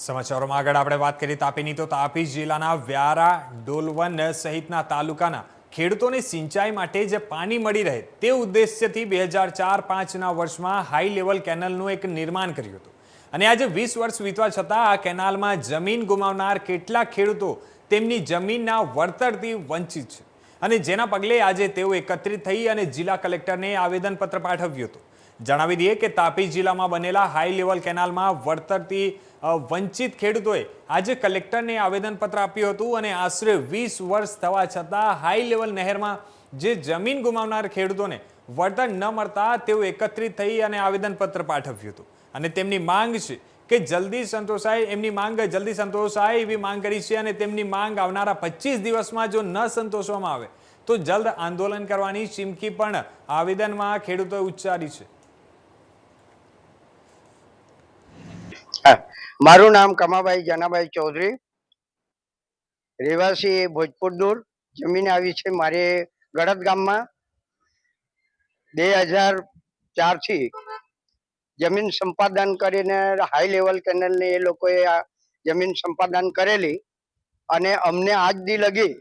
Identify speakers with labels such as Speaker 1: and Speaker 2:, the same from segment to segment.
Speaker 1: સમાચારોમાં આગળ આપણે વાત કરીએ તાપીની, તો તાપી જિલ્લાના વ્યારા, ડોલવન સહિતના તાલુકાના ખેડૂતોને સિંચાઈ માટે જે પાણી મળી રહે તે ઉદ્દેશ્યથી બે હજાર ચાર પાંચના વર્ષમાં હાઈ લેવલ કેનલનું એક નિર્માણ કર્યું હતું. અને આજે વીસ વર્ષ વીતવા છતાં આ કેનાલમાં જમીન ગુમાવનાર કેટલાક ખેડૂતો તેમની જમીનના વળતરથી વંચિત છે. અને જેના પગલે આજે તેઓ એકત્રિત થઈ અને જિલ્લા કલેક્ટરને આવેદનપત્ર પાઠવ્યું હતું. જણાવી દઈએ કે તાપી જિલ્લામાં બનેલા હાઈ લેવલ કેનાલમાં વળતરથી વંચિત ખેડૂતોએ આજે કલેક્ટરને આવેદનપત્ર આપ્યું હતું અને આશરે વીસ વર્ષ થવા છતાં હાઈ લેવલ નહેરમાં જે જમીન ગુમાવનાર ખેડૂતોને વળતર ન મળતા તેઓ એકત્રિત થઈ અને આવેદનપત્ર પાઠવ્યું હતું. અને તેમની માંગ છે કે જલ્દી સંતોષાય, એમની માંગ જલ્દી સંતોષાય એવી માંગ કરી છે અને તેમની માંગ આવનારા પચીસ દિવસમાં જો ન સંતોષવામાં આવે, તો જલ્દ આંદોલન કરવાની ચીમકી પણ આવેદનમાં ખેડૂતોએ ઉચ્ચારી છે.
Speaker 2: મારું નામ કમાભાઈ જનાભાઈ ચૌધરી. રહેવાસી ભોજપુર દૂર. જમીન આવી છે મારે ગળદ ગામમાં. બે હજાર ચારથી જમીન સંપાદન કરીને હાઈ લેવલ કેનલની એ લોકોએ આ જમીન સંપાદન કરેલી. અને અમને આજ દી લગી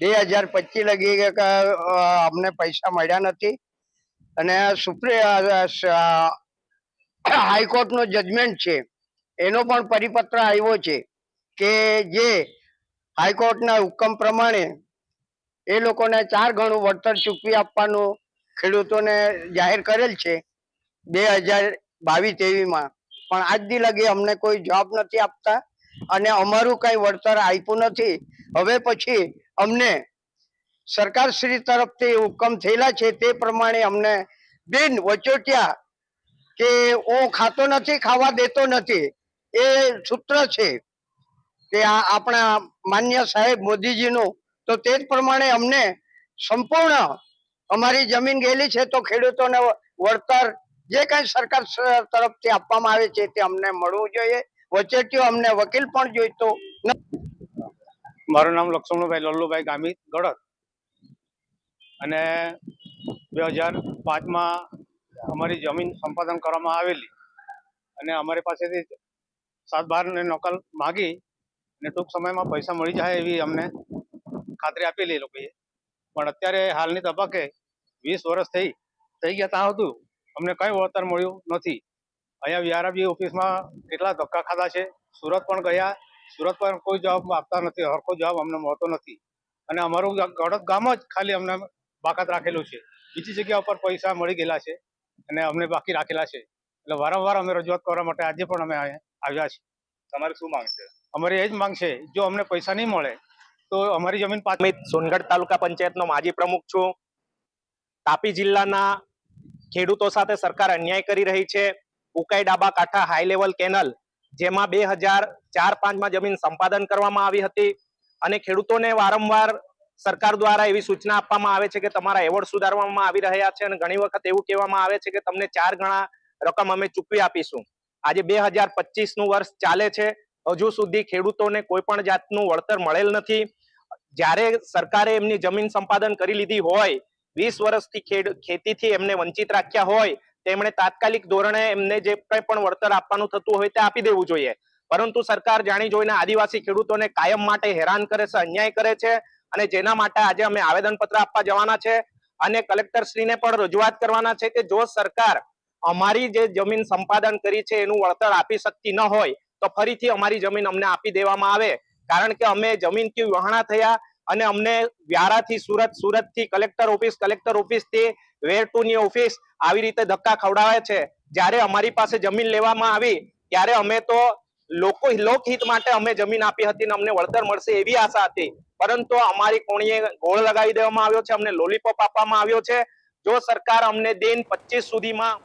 Speaker 2: બે હજાર પચીસ લગી અમને પૈસા મળ્યા નથી. અને સુપ્રી હાઈકોર્ટનો જજમેન્ટ છે. એનો પણ પરિપત્ર આવ્યો છે કે જે હાઈકોર્ટના હુકમ પ્રમાણે એ લોકોને ચાર ગણું વળતર ચૂકવી આપવાનું ખેડૂતોને જાહેર કરેલ છે બે હજાર બાવીસ તેવીસમાં પણ આજ દી લગી અમને કોઈ જવાબ નથી આપતા અને અમારું કઈ વળતર આપ્યું નથી. હવે પછી અમને સરકારશ્રી તરફથી હુકમ થયેલા છે તે પ્રમાણે અમને બિન વચોટિયા કે હું ખાતો નથી, ખાવા દેતો નથી, એ સૂત્ર છે કે આ આપણા માન્ય સાહેબ મોદીજીનું. તો તે જ પ્રમાણે અમને સંપૂર્ણ અમારી જમીન ગયેલી છે તો ખેડૂતોને વળતર જે કઈ સરકાર તરફથી આપવામાં આવે છે તે અમને મળવું જોઈએ. વચેટીઓ અમને વકીલ પણ જોઈતો
Speaker 3: મારું નામ લક્ષ્મણભાઈ લલ્લુભાઈ ગામિત ગળત અને બે હજાર પાંચમાં અમારી જમીન સંપાદન કરવામાં આવેલી અને અમારી પાસેથી સાત બારની નકલ માગી અને ટૂંક સમયમાં પૈસા મળી જાય એવી અમને ખાતરી આપેલી એ લોકોએ. પણ અત્યારે હાલની તબક્કે વીસ વર્ષ થઈ થઈ ગયા ત્યાં હતું અમને કંઈ વળતર મળ્યું નથી. અહીંયા વીઆરબી ઓફિસમાં કેટલા ધક્કા ખાધા છે, સુરત પણ ગયા, સુરત પર કોઈ જવાબ આપતા નથી, હરખો જવાબ અમને મળતો નથી. અને અમારું ગડત ગામ જ ખાલી અમને બાકાત રાખેલું છે. બીજી જગ્યા ઉપર પૈસા મળી ગયેલા છે. અને અમને બાકી રાખેલા છે. એટલે વારંવાર અમે રજૂઆત કરવા માટે આજે પણ અમે આવ્યા છીએ.
Speaker 4: તમારે શું માંગ છે?
Speaker 3: અમારી એ જ માંગ છે જો અમને પૈસા નહીં મળે તો અમારી જમીન
Speaker 5: પાછળ સોનગઢ તાલુકા પંચાયતનો માજી પ્રમુખ છું. તાપી જિલ્લાના ખેડૂતો સાથે સરકાર અન્યાય કરી રહી છે. ઉકાઈ ડાબા કાંઠા હાઈ લેવલ કેનલ જેમાં બે હજાર ચાર પાંચમાં જમીન સંપાદન કરવામાં આવી હતી. અને ખેડૂતોને વારંવાર સરકાર દ્વારા એવી સૂચના આપવામાં આવે છે કે તમારા એવોર્ડ સુધારવામાં આવી રહ્યા છે અને ઘણી વખત એવું કહેવામાં આવે છે કે તમને ચાર ગણા રકમ અમે ચૂકવી આપીશું. આજે બે હજાર પચીસનું વર્ષ ચાલે છે. હજુ સુધી ખેડૂતોને કોઈ પણ જાતનું વળતર મળેલ નથી. જ્યારે સરકારે એમની જમીન સંપાદન કરી લીધી હોય, વીસ વર્ષથી ખેતીથી એમને વંચિત રાખ્યા હોય, તેમણે તાત્કાલિક ધોરણે એમને જે કંઈ પણ વળતર આપવાનું થતું હોય તે આપી દેવું જોઈએ. પરંતુ સરકાર જાણી જોઈને આદિવાસી ખેડૂતોને કાયમ માટે હેરાન કરે છે, અન્યાય કરે છે. અને જેના માટે આજે અમે આવેદનપત્ર આપવા જવાના છે અને કલેક્ટર શ્રીને પણ રજૂઆત કરવાના છે કે જો સરકાર અમારી જે જમીન સંપાદન કરી છે એનું વળતર આપી શકતી ન હોય, તો ફરીથી અમારી જમીન અમને આપી દેવામાં આવે. કારણ કે અમે જમીનથી વહાણા થયા અને અમને વ્યારાથી સુરત, સુરતથી કલેક્ટર ઓફિસ, કલેક્ટર ઓફિસથી વેર ટુ ની ઓફિસ આવી રીતે ધક્કા ખવડાવે છે. જ્યારે અમારી પાસે જમીન લેવામાં આવી, ત્યારે અમે તો લોકો લોકહિત માટે અમે જમીન આપી હતી અને અમને વળતર મળશે એવી આશા હતી. પરંતુ અમારી કોણીએ ગોળ લગાવી દેવામાં આવ્યો છે, અમને લોલીપોપ આપવામાં આવ્યો છે. જો સરકાર અમને દિન પચીસ સુધીમાં